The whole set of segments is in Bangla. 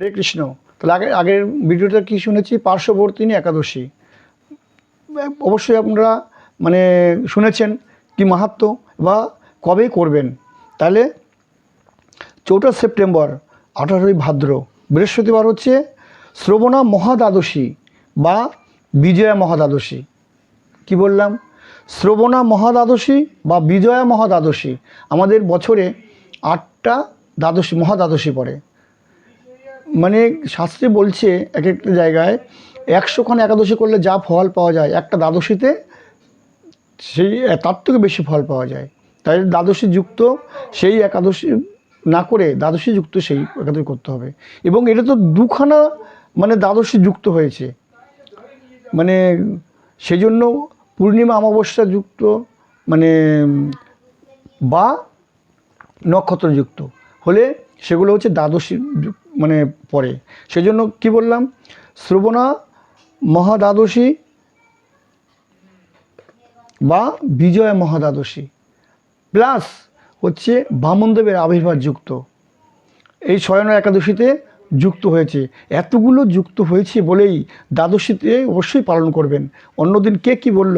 হরে কৃষ্ণ। তাহলে আগে আগের ভিডিওটা কি শুনেছি? পার্শ্ববর্তিনী একাদশী। অবশ্যই আপনারা মানে শুনেছেন কি মাহাত্ম বা কবে করবেন। তাহলে চৌঠা সেপ্টেম্বর, আঠারোই ভাদ্র, বৃহস্পতিবার হচ্ছে শ্রবণা মহাদ্বাদশী বা বিজয়া মহাদ্বাদশী। কি বললাম? শ্রবণা মহাদ্বাদশী বা বিজয়া মহাদ্বাদশী। আমাদের বছরে আটটা দ্বাদশী, মহাদ্বাদশী পড়ে। মানে শাস্ত্রে বলছে এক একটা জায়গায়, একশোখান একাদশী করলে যা ফল পাওয়া যায়, একটা দ্বাদশীতে সেই, তার থেকে বেশি ফল পাওয়া যায়। তাই দ্বাদশী যুক্ত সেই একাদশী না করে দ্বাদশী যুক্ত সেই একাদশী করতে হবে। এবং এটা তো দুখানা মানে দ্বাদশী যুক্ত হয়েছে। মানে সেজন্য পূর্ণিমা অমাবস্যা যুক্ত মানে বা নক্ষত্রযুক্ত। হলে সেগুলো হচ্ছে দ্বাদশী যুক- মানে পরে। সেজন্য কি বললাম? শ্রবণা মহাদ্বাদশী বা বিজয়া মহাদ্বাদশী। প্লাস হচ্ছে বামনদেবের আবির্ভাব যুক্ত। এই শয়ন একাদশীতে যুক্ত হয়েছে। এতগুলো যুক্ত হয়েছে বলেই দ্বাদশীতে অবশ্যই পালন করবেন। অন্যদিন কে কি বলল?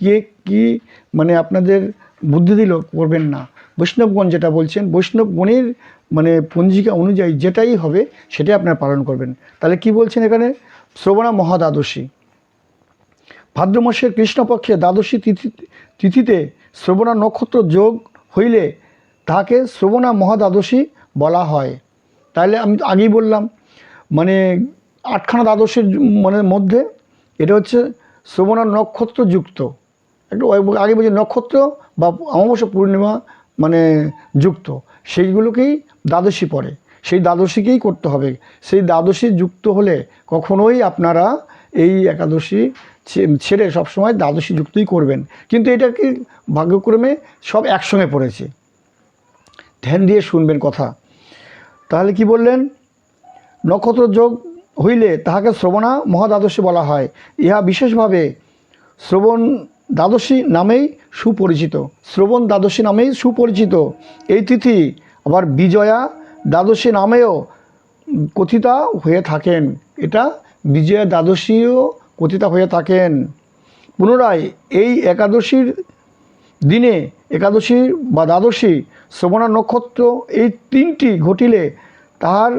কে কি মানে আপনাদের বুদ্ধি দিল? করবেন না। বৈষ্ণবগণ যেটা বলছেন, বৈষ্ণবগণের মানে পঞ্জিকা অনুযায়ী যেটাই হবে সেটাই আপনারা পালন করবেন। তাহলে কি বলছেন এখানে? শ্রবণা মহাদ্বাদশী। ভাদ্র মাসের কৃষ্ণপক্ষে দ্বাদশী তিথি তিথিতে শ্রবণা নক্ষত্র যোগ হইলে তাহাকে শ্রবণা মহাদ্বাদশী বলা হয়। তাহলে আমি আগেই বললাম মানে আটখানা দ্বাদশীর মানে মধ্যে এটা হচ্ছে শ্রবণা নক্ষত্র যুক্ত একটু আগে বলছি নক্ষত্র বা অমাবস্যা পূর্ণিমা মানে যুক্ত, সেইগুলোকেই দ্বাদশী পড়ে। সেই দ্বাদশীকেই করতে হবে। সেই দ্বাদশী যুক্ত হলে কখনোই আপনারা এই একাদশী ছেড়ে সবসময় দ্বাদশী যুক্তই করবেন। কিন্তু এটা কি ভাগ্যক্রমে সব একসঙ্গে পড়েছে। ধ্যান দিয়ে শুনবেন কথা। তাহলে কি বললেন? নক্ষত্র যোগ হইলে তাহাকে শ্রবণা মহাদ্বাদশী বলা হয়। ইহা বিশেষভাবে শ্রবণ দ্বাদশী নামেই সুপরিচিত, শ্রবণ দ্বাদশী নামেই সুপরিচিত। এই তিথি আবার বিজয়া দ্বাদশী নামেও কথিতা হয়ে থাকেন। এটা বিজয়া দ্বাদশীও কথিতা হয়ে থাকেন। পুনরায় এই একাদশীর দিনে একাদশী বা দ্বাদশী, শ্রবণা নক্ষত্র এই তিনটি ঘটিলে তাহার,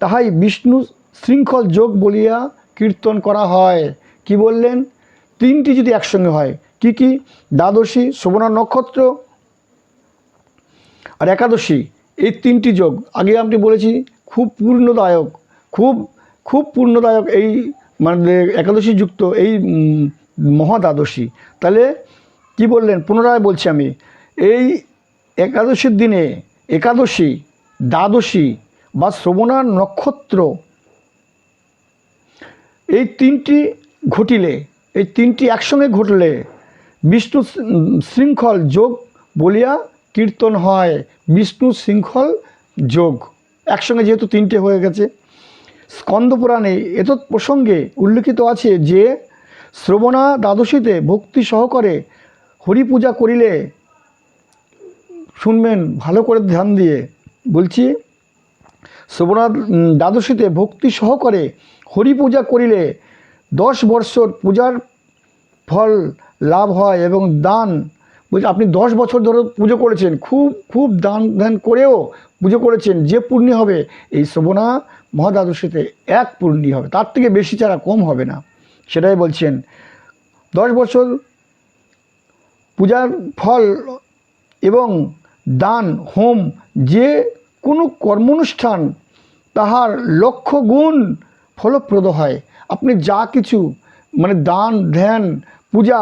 তাহাই বিষ্ণু শৃঙ্খল যোগ বলিয়া কীর্তন করা হয়। কি বললেন? তিনটি যদি একসঙ্গে হয়, কি কি? দ্বাদশী শ্রবণা নক্ষত্র আর একাদশী, এই তিনটি যোগ। আগে আমি বলেছি, খুব পূর্ণদায়ক, খুব খুব পূর্ণদায়ক এই মানে একাদশী যুক্ত এই মহাদ্বাদশী তাহলে কি বললেন? পুনরায় বলছি আমি, এই একাদশীর দিনে একাদশী, দ্বাদশী বা শ্রবণা নক্ষত্র, এই তিনটি ঘটিলে এই তিনটি একসঙ্গে ঘটলে বিষ্ণু শৃঙ্খল যোগ বলিয়া কীর্তন হয়। বিষ্ণু শৃঙ্খল যোগ। একসঙ্গে যেহেতু তিনটে হয়ে গেছে। স্কন্দ পুরাণে এতৎ প্রসঙ্গে উল্লিখিত আছে যে, শ্রবণা দ্বাদশীতে ভক্তি সহকারে হরি পূজা করিলে শুনবেন, ভালো করে ধ্যান দিয়ে। বলছি, শ্রবণা দ্বাদশীতে ভক্তি সহকারে হরি পূজা করিলে দশ বৎসর পূজার ফল লাভ হয় এবং দান আপনি দশ বছর ধরে পুজো করেছেন, খুব খুব দান ধ্যান করেও পুজো করেছেন, যে পূর্ণি হবে, এই শ্রবণা মহাদ্বাদশীতে এক পূর্ণি হবে, তার থেকে বেশি ছাড়া কম হবে না। সেটাই বলছেন, দশ বছর পূজার ফল এবং দান, হোম, যে কোনো কর্মানুষ্ঠান, তাহার লক্ষ গুণ ফলপ্রদ হয়। আপনি যা কিছু মানে দান, ধ্যান, পূজা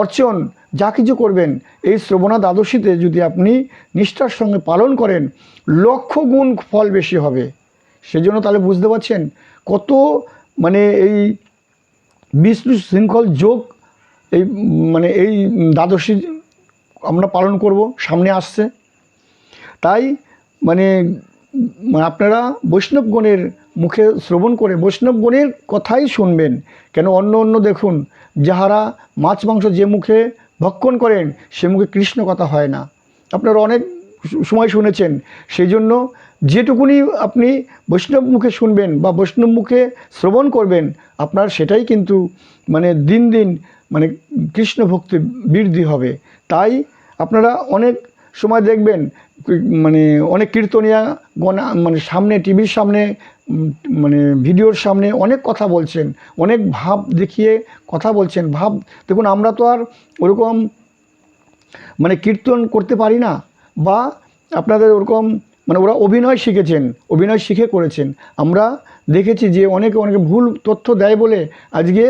অর্চন, যা কিছু করবেন, এই শ্রবণা দ্বাদশীতে যদি আপনি নিষ্ঠার সঙ্গে পালন করেন, লক্ষ গুণ ফল বেশি হবে। সেজন্য তাহলে বুঝতে পারছেন কত মানে এই বিষ্ণু শৃঙ্খল যোগ, এই মানে এই দ্বাদশী আমরা পালন করব, সামনে আসছে। তাই মানে আপনারা বৈষ্ণবগণের মুখে শ্রবণ করে বৈষ্ণবগণের কথাই শুনবেন। কেন অন্য অন্য দেখুন, যাহারা মাছ মাংস যে মুখে ভক্ষণ করেন, সে মুখে কৃষ্ণ কথা হয় না। আপনারা অনেক সময় শুনেছেন সেই জন্য যেটুকুনি আপনি বৈষ্ণব মুখে শুনবেন বা বৈষ্ণব মুখে শ্রবণ করবেন, আপনার সেটাই কিন্তু মানে দিন দিন মানে কৃষ্ণ ভক্তি বৃদ্ধি হবে। তাই আপনারা অনেক সময় দেখবেন মানে অনেক কীর্তনিয়া গণা মানে সামনে, টিভির সামনে মানে ভিডিওর সামনে অনেক কথা বলছেন, অনেক ভাব দেখিয়ে কথা বলছেন। ভাব, দেখুন, আমরা তো আর ওরকম মানে কীর্তন করতে পারি না, বা আপনাদের ওরকম মানে ওরা অভিনয় শিখেছেন, অভিনয় শিখে করেছেন। আমরা দেখেছি যে অনেকে অনেকে ভুল তথ্য দেয় বলে আজকে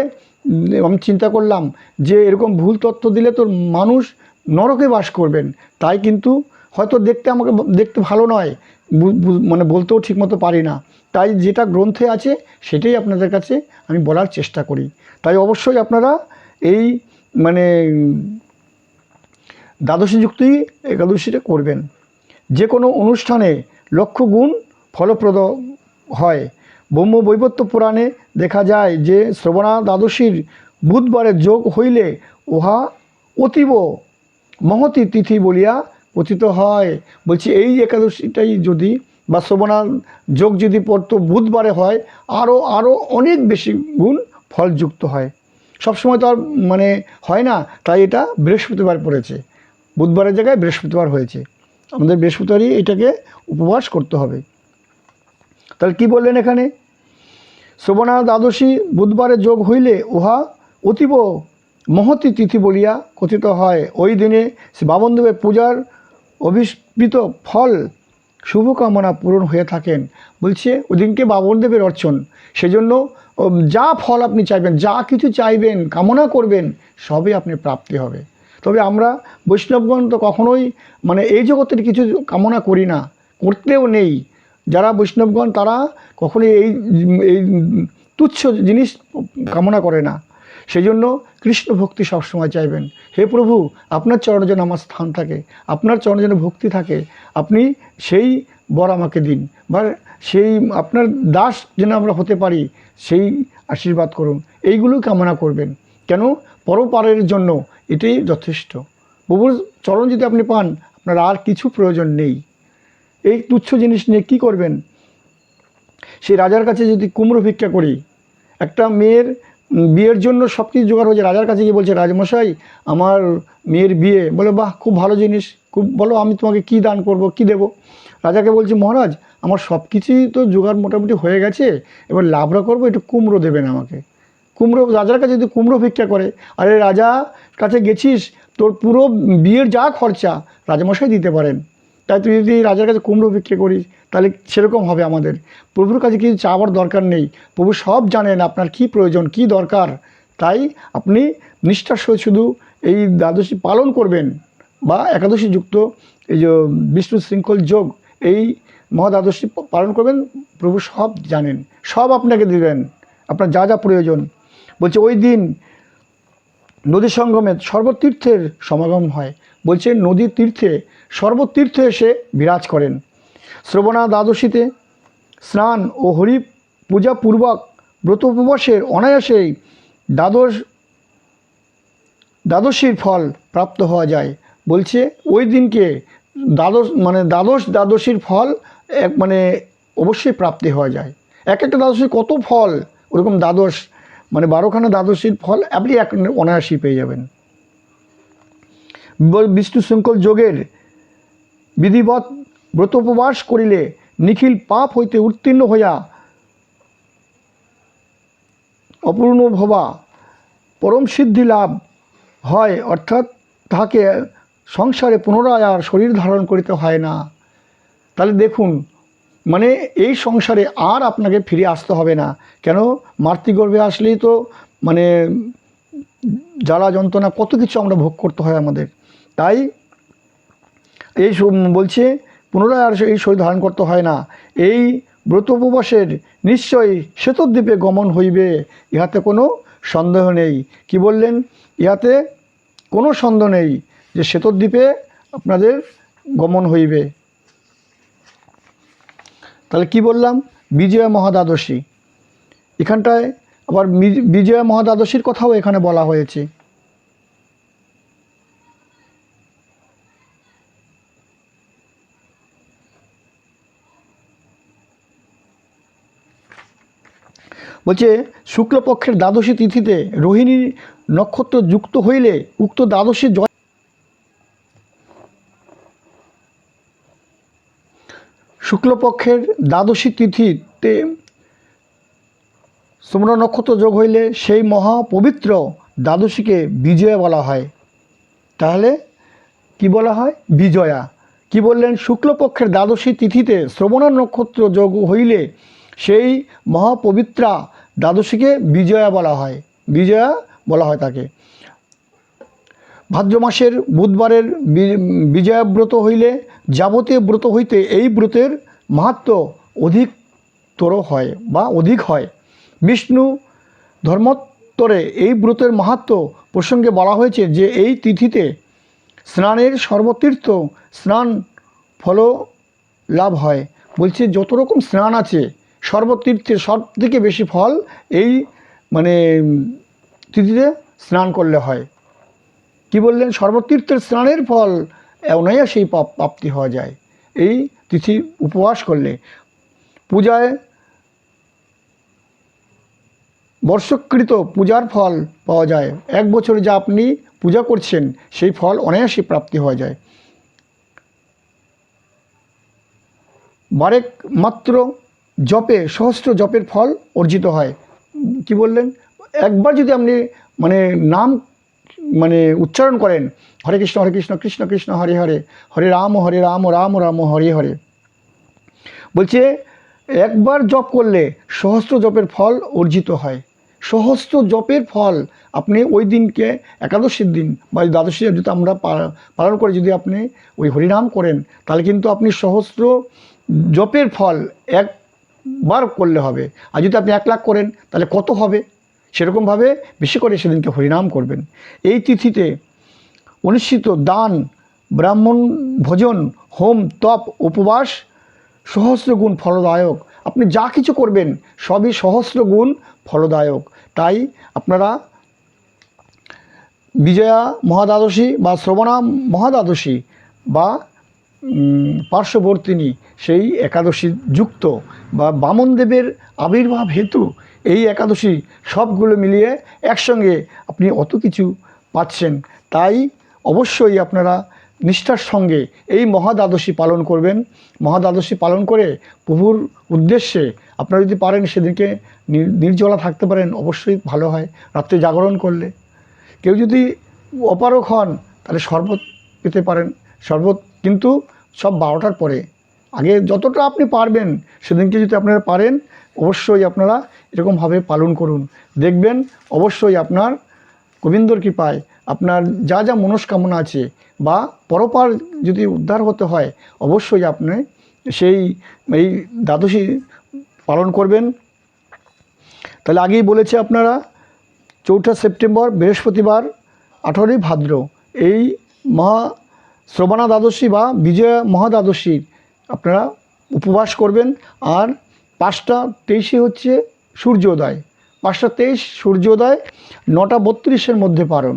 আমি চিন্তা করলাম যে এরকম ভুল তথ্য দিলে তো মানুষ নরকে বাস করবেন। তাই কিন্তু হয়তো দেখতে আমাকে দেখতে ভালো নয় মানে বলতেও ঠিকমতো পারি না। তাই যেটা গ্রন্থে আছে সেটাই আপনাদের কাছে আমি বলার চেষ্টা করি। তাই অবশ্যই আপনারা এই মানে দ্বাদশী যুক্তি একাদশীটা করবেন। যে কোনো অনুষ্ঠানে লক্ষ্য গুণ ফলপ্রদ হয়। ব্রহ্ম বৈবত্য পুরাণে দেখা যায় যে শ্রবণা দ্বাদশীর বুধবারে যোগ হইলে উহা অতীব মহতি তিথি বলিয়া কথিত হয়। বলছি, এই একাদশীটাই যদি বা শ্রবণা যোগ যদি পড়তো, বুধবারে হয় আরও আরও অনেক বেশি গুণ ফলযুক্ত হয়। সবসময় তো আর মানে হয় না, তাই এটা বৃহস্পতিবার পড়েছে। বুধবারের জায়গায় বৃহস্পতিবার হয়েছে। আমাদের বৃহস্পতিবারই এটাকে উপবাস করতে হবে। তাহলে কি বললেন এখানে? শ্রবণা দ্বাদশী বুধবারে যোগ হইলে উহা অতীব মহতি তিথি বলিয়া কথিত হয়। ওই দিনে শ্রী বামনদেবের পূজার অভিষ্পিত ফল শুভকামনা পূরণ হয়ে থাকেন। বলছে, ওদিনকে বামনদেবের অর্চন। সেজন্য যা ফল আপনি চাইবেন, যা কিছু চাইবেন, কামনা করবেন, সবই আপনি প্রাপ্তি হবে। তবে আমরা বৈষ্ণবগণ তো কখনোই মানে এই জগতের কিছু কামনা করি না, করতেও নেই। যারা বৈষ্ণবগণ, তারা কখনোই এই এই তুচ্ছ জিনিস কামনা করে না। সেই জন্য কৃষ্ণ ভক্তি সবসময় চাইবেন। হে প্রভু, আপনার চরণে যেন আমার স্থান থাকে, আপনার চরণে যেন ভক্তি থাকে, আপনি সেই বর আমাকে দিন। বা সেই আপনার দাস যেন আমরা হতে পারি, সেই আশীর্বাদ করুন। এইগুলো কামনা করবেন। কেন? পরপারের জন্য এটাই যথেষ্ট। প্রভুর চরণ যদি আপনি পান, আপনার আর কিছু প্রয়োজন নেই। এই তুচ্ছ জিনিস নিয়ে কী করবেন? সেই রাজার কাছে যদি কুমড়ো ভিক্ষা করি, একটা মেয়ের বিয়ের জন্য সব কিছু জোগাড় হয়েছে। রাজার কাছে গিয়ে বলছে, রাজমশাই, আমার মেয়ের বিয়ে। বলে, বাহ, খুব ভালো জিনিস। খুব, বলো, আমি তোমাকে কি দান করব, কি দেব? রাজাকে বলছে, মহারাজ, আমার সব কিছুই তো জোগাড় মোটামুটি হয়ে গেছে। এবার লাভরা করব, একটু কুমড়ো দেবেন আমাকে। কুমড়ো, রাজার কাছে যদি কুমড়ো ভিক্ষা করে, আরে রাজা, কাছে গেছিস? তোর পুরো বিয়ের যা খরচা, রাজামশাই দিতে পারেন। তাই তুই যদি রাজার কাছে কুমড়ো বিক্রি করিস, তাহলে সেরকম হবে আমাদের। প্রভুর কাছে কিছু চাওয়ার দরকার নেই। প্রভু সব জানেন আপনার কি প্রয়োজন, কি দরকার। তাই আপনি নিষ্ঠার সহিত শুধু এই দ্বাদশী পালন করবেন বা একাদশী যুক্ত এই যে বিষ্ণু শৃঙ্খল যোগ, এই মহাদ্বাদশী পালন করবেন। প্রভু সব জানেন। সব আপনাকে দিবেন। আপনার যা যা প্রয়োজন। বলছে, ওই দিন নদী সঙ্গমে সর্বতীর্থের সমাগম হয়। বলছে নদীর তীর্থে, সর্বতীর্থে এসে বিরাজ করেন। শ্রবণা দ্বাদশীতে স্নান ও হরি পূজা পূর্বক ব্রত উপবাসের অনায়াসেই দ্বাদশ, দ্বাদশীর ফল প্রাপ্ত হওয়া যায়। বলছে, ওই দিনকে দ্বাদশ মানে দ্বাদশ দ্বাদশীর ফল এক মানে অবশ্যই প্রাপ্তি হওয়া যায়। এক একটা দ্বাদশীর কত ফল? ওরকম দ্বাদশ মানে বারোখানা দ্বাদশীর ফল আপনি এক অনায়াসই পেয়ে যাবেন। বিষ্ণু শৃঙ্খল যোগের বিধিবৎ ব্রত উপবাস করিলে নিখিল পাপ হইতে উত্তীর্ণ হইয়া অপূর্ণ ভবা পরম সিদ্ধি লাভ হয়, অর্থাৎ তাহাকে সংসারে পুনরায় আর শরীর ধারণ করিতে হয় না। তাহলে দেখুন মানে এই সংসারে আর আপনাকে ফিরে আসতে হবে না। কেন? মাতৃগর্ভে আসলেই তো মানে জ্বালা যন্ত্রণা কত কিছু আমরা ভোগ করতে হয় আমাদের। তাই এই বলছে, পুনরায় আর এই শরীর ধারণ করতে হয় না। এই ব্রত উপবাসের নিশ্চয়ই শ্বেতদ্বীপে গমন হইবে, ইহাতে কোনো সন্দেহ নেই। কি বললেন? ইহাতে কোনো সন্দেহ নেই যে শ্বেতদ্বীপে আপনাদের গমন হইবে। তাহলে কি বললাম? বিজয়া মহাদ্বাদশী। এখানটায় আবার বিজয়া মহাদ্বাদশীর কথাও এখানে বলা হয়েছে। বলছে, শুক্লপক্ষের দ্বাদশী তিথিতে রোহিণী নক্ষত্র যুক্ত হইলে উক্ত দ্বাদশী জয় শুক্লপক্ষের দ্বাদশী তিথিতে সুম্র নক্ষত্র যোগ হইলে সেই মহা পবিত্র দ্বাদশীকে বিজয়া বলা হয়। তাহলে কি বলা হয়? বিজয়া। কি বললেন? শুক্লপক্ষের দ্বাদশী তিথিতে শ্রবণা নক্ষত্র যোগ হইলে সেই মহাপবিত্রা দ্বাদশীকে বিজয়া বলা হয়। বিজয়া বলা হয় তাকে। ভাদ্র মাসের বুধবারের বিজয়া ব্রত হইলে যাবতীয় ব্রত হইতে এই ব্রতের মাহাত্ম অধিকতর হয় বা অধিক হয়। বিষ্ণু ধর্মোত্তরে এই ব্রতের মাহাত্ম প্রসঙ্গে বলা হয়েছে যে, এই তিথিতে স্নানের সর্বতীর্থ স্নান ফল লাভ হয়। বলছে, যত রকম স্নান আছে সর্বতীর্থের সব থেকে বেশি ফল এই মানে তিথিতে স্নান করলে হয়। কি বললেন? সর্বতীর্থের স্নানের ফল অনায়া সেই পাপ, প্রাপ্তি হওয়া যায়। এই তিথি উপবাস করলে পূজায় বর্ষকৃত পূজার ফল পাওয়া যায়। এক বছর যা আপনি পূজা করছেন, সেই ফল অনায়াসে প্রাপ্তি হওয়া যায়। বারেক মাত্র জপে, সহস্র জপের ফল অর্জিত হয়। কি বললেন? একবার যদি আপনি মানে নাম মানে উচ্চারণ করেন, হরে কৃষ্ণ হরে কৃষ্ণ কৃষ্ণ কৃষ্ণ, হরে হরে হরে রাম হরে রাম রাম রাম, হরে হরে। বলছে, একবার জপ করলে সহস্র জপের ফল অর্জিত হয়। সহস্র জপের ফল আপনি ওই দিনকে, একাদশীর দিন বা দ্বাদশী যদি আমরা পালন করে, যদি আপনি ওই হরিনাম করেন, তাহলে কিন্তু আপনি সহস্র জপের ফল একবার করলে হবে। আর যদি আপনি এক লাখ করেন, তাহলে কত হবে? সেরকমভাবে বেশি করে সেদিনকে হরিনাম করবেন। এই তিথিতে অনুষ্ঠিত দান, ব্রাহ্মণ ভোজন, হোম, তপ, উপবাস, সহস্র গুণ ফলদায়ক। আপনি যা কিছু করবেন, সবই সহস্র গুণ ফলদায়ক। তাই আপনারা বিজয়া মহাদ্বাদশী বা শ্রবণা মহাদ্বাদশী বা পার্শ্ববর্তিনী সেই একাদশী যুক্ত বা বামনদেবের আবির্ভাব হেতু এই একাদশী সবগুলো মিলিয়ে একসঙ্গে আপনি অত কিছু পাচ্ছেন। তাই অবশ্যই আপনারা নিষ্ঠার সঙ্গে এই মহাদ্বাদশী পালন করবেন। মহাদ্বাদশী পালন করে প্রভুর উদ্দেশ্যে আপনারা যদি পারেন সেদিনকে নির- নির্জলা থাকতে পারেন, অবশ্যই ভালো হয়, রাত্রে জাগরণ করলে। কেউ যদি অপারক হন, তাহলে শরবত পেতে পারেন। শরবত, কিন্তু সব বারোটার পরে। আগে যতটা আপনি পারবেন, সেদিনকে যদি আপনারা পারেন, অবশ্যই আপনারা এরকমভাবে পালন করুন। দেখবেন অবশ্যই আপনার গোবিন্দর কৃপায় আপনার যা যা মনস্কামনা আছে বা পরপার যদি উদ্ধার হতে হয়, অবশ্যই আপনি সেই, এই দ্বাদশী পালন করবেন। তাহলে আগেই বলেছে আপনারা, চৌঠা সেপ্টেম্বর, বৃহস্পতিবার, আঠারোই ভাদ্র, এই মহা শ্রবণা দ্বাদশী বা বিজয়া মহাদ্বাদশীর আপনারা উপবাস করবেন। আর পাঁচটা তেইশে হচ্ছে সূর্যোদয়। পাঁচটা তেইশ সূর্যোদয়, নটা বত্রিশের মধ্যে পারণ।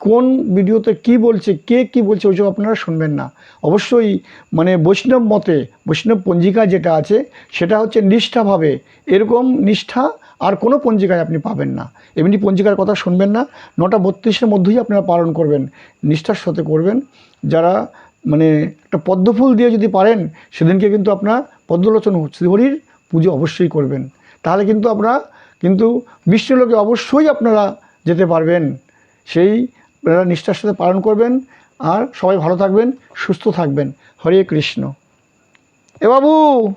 কোন ভিডিওতে কি বলছে, কে কি বলছে, ওইসব আপনারা শুনবেন না। অবশ্যই মানে বৈষ্ণব মতে, বৈষ্ণব পঞ্জিকা যেটা আছে, সেটা হচ্ছে নিষ্ঠাভাবে। এরকম নিষ্ঠা আর কোনো পঞ্জিকায় আপনি পাবেন না। এমনি পঞ্জিকার কথা শুনবেন না। নটা বত্রিশের মধ্যেই আপনারা পালন করবেন। নিষ্ঠার সাথে করবেন। যারা মানে একটা পদ্মফুল দিয়ে যদি পারেন, সেদিনকে কিন্তু আপনার পদ্মলোচন শ্রীহরির পুজো অবশ্যই করবেন। তাহলে কিন্তু আপনারা কিন্তু বিষ্ণুলোকে অবশ্যই আপনারা যেতে পারবেন। সেই আপনারা নিষ্ঠার সাথে পালন করবেন। আর সবাই ভালো থাকবেন, সুস্থ থাকবেন। হরে কৃষ্ণ। এ বাবু!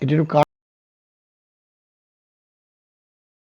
আরে